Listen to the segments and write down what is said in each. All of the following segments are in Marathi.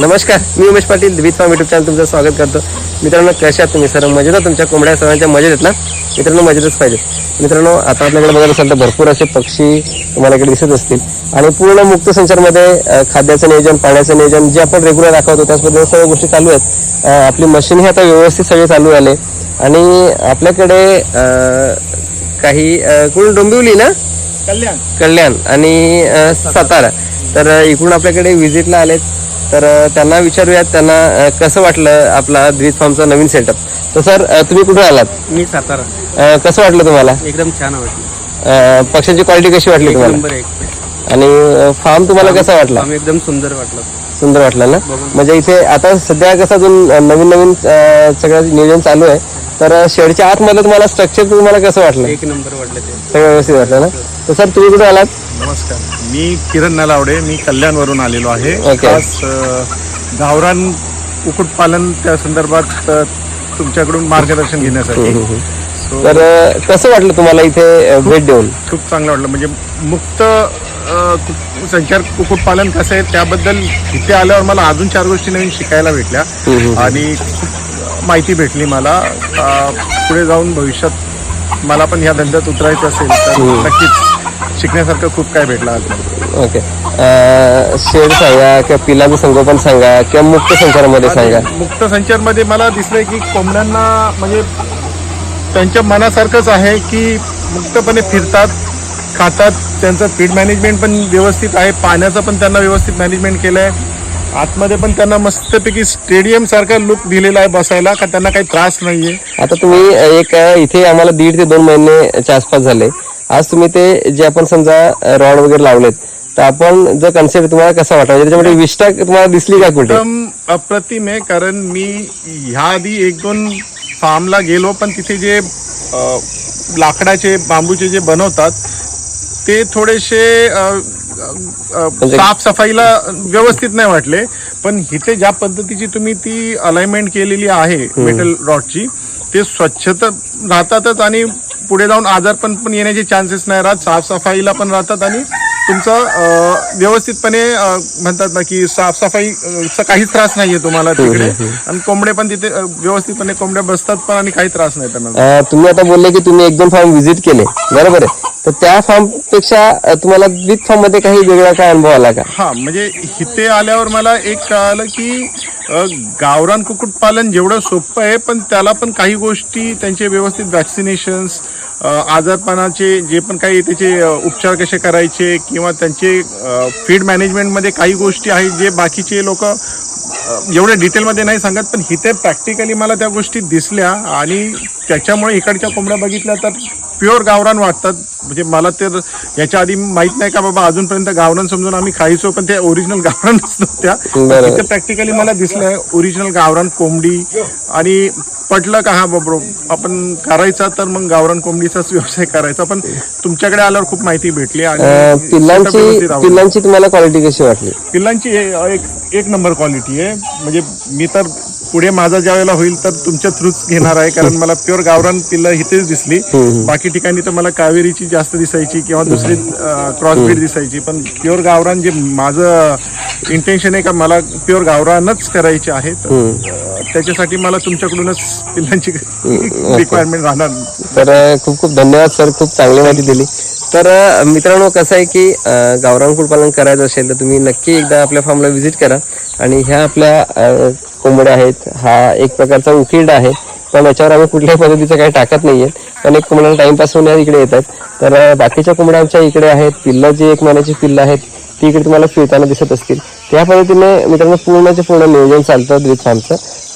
नमस्कार मी Umesh Patil with farm YouTube channel तुमचं स्वागत करतो. मित्रांनो कशा आहात तुम्ही? सर्व मजेत? तुमच्या कोंबड्या सर्वांच्या मजेत आहेत ना? मित्रांनो मजेतच पाहिजे मित्रांनो आता आपल्याकडे बघत असाल तर भरपूर असे पक्षी तुम्हाला इकडे दिसत असतील. आणि पूर्ण मुक्त संचारमध्ये खाद्याचं नियोजन पाण्याचं नियोजन जे आपण रेग्युलर दाखवतो त्याच पद्धतीने सर्व गोष्टी चालू आहेत. आपली मशीन ही आता व्यवस्थित सगळे चालू आले आणि आपल्याकडे काही कोण? डोंबिवली ना? कल्याण. कल्याण आणि सातारा. तर इकडून आपल्याकडे व्हिजिटला आलेत तर त्यांना विचारूयात त्यांना कसं वाटलं आपला द्वित फार्मचा नवीन सेटअप तर सर तुम्ही कुठून आलात? मी सातारा. कसं वाटलं तुम्हाला? एकदम छान वाटली. अ, पक्ष्यांची क्वालिटी कशी वाटली एक तुम्हाला? नंबर एक आणि फार्म तुम्हाला कसा वाटला? आम्ही एकदम सुंदर वाटलं. सुंदर वाटला ना. म्हणजे इथे आता सध्या कसं अजून नवीन नवीन अ, सगळं नियोजन चालू आहे. तर शेडच्या आतमध्ये तुम्हाला स्ट्रक्चर तुम्हाला कसं वाटलं? एक नंबर वाटलं ते. सगळं व्यवस्थित वाटलं ना? तर सर तुम्ही कुठे आलात? नमस्कार. मी किरण नलावडे मी कल्याणवरून आलेलो आहे. खास अ, गावरान कुक्कुटपालन त्या संदर्भात अ, तुमच्याकडून मार्गदर्शन घेण्यासाठी. तर अ, कसं वाटलं तुम्हाला इथे अ, भेट देऊन? खूप चांगलं वाटलं. म्हणजे मुक्त अ, कु- संचार कुक्कुटपालन कसं आहे त्याबद्दल इथे आल्यावर मला अजून चार गोष्टी नवीन शिकायला भेटल्या. आणि खूप माहिती भेटली मला. अ, पुढे जाऊन भविष्यात मला पण ह्या धंद्यात उतरायचं असेल तर नक्कीच शिकण्यासारखं खूप काय भेटलं आज. ओके. शेड सांगा किंवा पिलाचं संगोपन सांगा किंवा मुक्त संचारामध्ये सांगा. आणि मुक्त संचारमध्ये मला दिसलंय की कोंबड्यांना म्हणजे त्यांच्या मनासारखंच आहे की मुक्तपणे फिरतात खातात त्यांचं फीड मॅनेजमेंट पण व्यवस्थित आहे पाण्याचं पण त्यांना व्यवस्थित मॅनेजमेंट केलं आहे आतमध्ये पण त्यांना मस्तपैकी स्टेडियम सारखा लुक दिलेला आहे बसायला का त्यांना काही त्रास नाहीये? आता तुम्ही एक इथे आम्हाला दीड ते दोन महिन्याच्या आसपास झाले. आज तुम्ही ते जे आपण समजा रॉड वगैरे लावलेत तर आपण जो कन्सेप्ट तुम्हाला कसा वाटला? म्हणजे त्याच्यामध्ये विष्ठा तुम्हाला दिसली का कुठे? एकदम अप्रतिम आहे कारण मी ह्या आधी एक दोन फार्मला गेलो पण तिथे जे अ, लाकडाचे बांबूचे जे बनवतात ते थोडेसे अ, साफसफाईला व्यवस्थित नाही वाटले पण इथे ज्या पद्धतीची तुम्ही ती अलाइनमेंट केलेली आहे मेटल रॉडची ते स्वच्छता राहतातच आणि पुढे जाऊन आजारपण पण येण्याचे चान्सेस नाही राहत साफसफाईला पण राहतात आणि तुमचं व्यवस्थितपणे म्हणतात ना की साफसफाई अ, चा काहीच त्रास नाहीये तुम्हाला तिकडे. आणि कोंबडे पण तिथे व्यवस्थितपणे कोंबड्या बसतात पण आणि काही त्रास नाही त्यांना. तुम्ही आता बोलले की तुम्ही एक दोन फार्म व्हिजिट केले. बरोबर आहे. तर त्या फॉर्मपेक्षा तुम्हाला विथ फॉर्ममध्ये काही वेगळा काय अनुभव आला का? हा म्हणजे इथे आल्यावर मला एक कळालं की गावरान कुक्कुटपालन जेवढं सोपं आहे पण त्याला पण काही गोष्टी त्यांचे व्यवस्थित वॅक्सिनेशन्स आजारपणाचे जे पण काही त्याचे उपचार कसे करायचे किंवा त्यांचे फीड मॅनेजमेंटमध्ये काही गोष्टी आहेत जे बाकीचे लोक एवढ्या डिटेलमध्ये नाही सांगत पण इथे प्रॅक्टिकली मला त्या गोष्टी दिसल्या आणि त्याच्यामुळे इकडच्या कोंबड्या बघितल्या तर प्युअर गावरान वाटतात. म्हणजे मला तर याच्या आधी माहीत नाही का बाबा अजूनपर्यंत गावरान समजून आम्ही खायचो पण ते ओरिजिनल गावरानच नव्हत्या. इथे प्रॅक्टिकली मला दिसलंय ओरिजिनल गावरान कोंबडी आणि पटलं का? हा बाबा आपण करायचा तर मग गावरान कोंबडीचाच व्यवसाय करायचा. पण तुमच्याकडे आल्यावर खूप माहिती भेटली आणि पिल्लांची. पिल्लांची तुम्हाला क्वालिटी कशी वाटली? पिल्लांची एक एक नंबर क्वालिटी आहे. म्हणजे मी तर पुढे माझा ज्या वेळेला होईल तर तुमच्या थ्रूच घेणार आहे. कारण मला प्युअर गावरान पिल्लं इथेच दिसली. बाकी ठिकाणी तर मला कावेरीची जास्त दिसायची किंवा दुसरी क्रॉसबीड दिसायची. पण प्युअर गावरान जे माझं इंटेन्शन आहे का मला प्युअर गावरानच करायचे आहे त्याच्यासाठी मला तुमच्याकडूनच पिल्लांची रिक्वायरमेंट राहणार. तर खूप खूप धन्यवाद सर. खूप चांगली माहिती दिली. तर मित्रांनो कसं आहे की गावरान कुळपालन करायचं असेल तर तुम्ही नक्की एकदा आपल्या फार्मला व्हिजिट करा. आणि ह्या आपल्या कोंबड्या आहेत. हा एक प्रकारचा उकीड आहे. पण याच्यावर आम्ही कुठल्याही पद्धतीचं काही टाकत नाहीये. पण एक कोंबड्याला टाइमपास होण्या इकडे येतात. तर बाकीच्या कोंबड्या आमच्या इकडे आहेत. पिल्लं जी एक महिन्याची पिल्लं आहेत ती इकडे तुम्हाला फिरताना दिसत असतील. त्या पद्धतीने मित्रांनो पूर्णचे पूर्ण नियोजन चालतं द्वित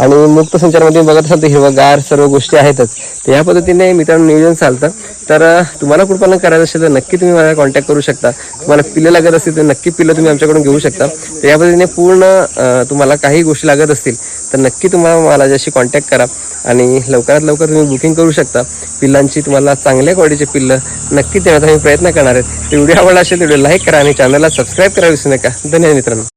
आणि मुक्त संचारमध्ये बघत असाल तर हिरवगार सर्व गोष्टी आहेतच. तर या पद्धतीने मित्रांनो नियोजन चालतं. तर तुम्हाला कुठपालन करायचं असेल तर नक्की तुम्ही मला कॉन्टॅक्ट करू शकता. तुम्हाला पिल्लं लागत असतील तर नक्की पिल्लं तुम्ही आमच्याकडून घेऊ शकता. तर या पद्धतीने पूर्ण तुम्हाला काही गोष्टी लागत असतील तर नक्की तुम्हाला मला ज्याशी कॉन्टॅक्ट करा. आणि लवकरात लवकर तुम्ही बुकिंग करू शकता. पिल्लांची तुम्हाला चांगल्या क्वालिटीचे पिल्लं नक्की देण्याचा मी प्रयत्न करणार आहे. तर व्हिडिओ आवडला असेल तर व्हिडिओ लाईक करा आणि चॅनलला सबस्क्राईब करा विसरू नका. धन्यवाद मित्रांनो.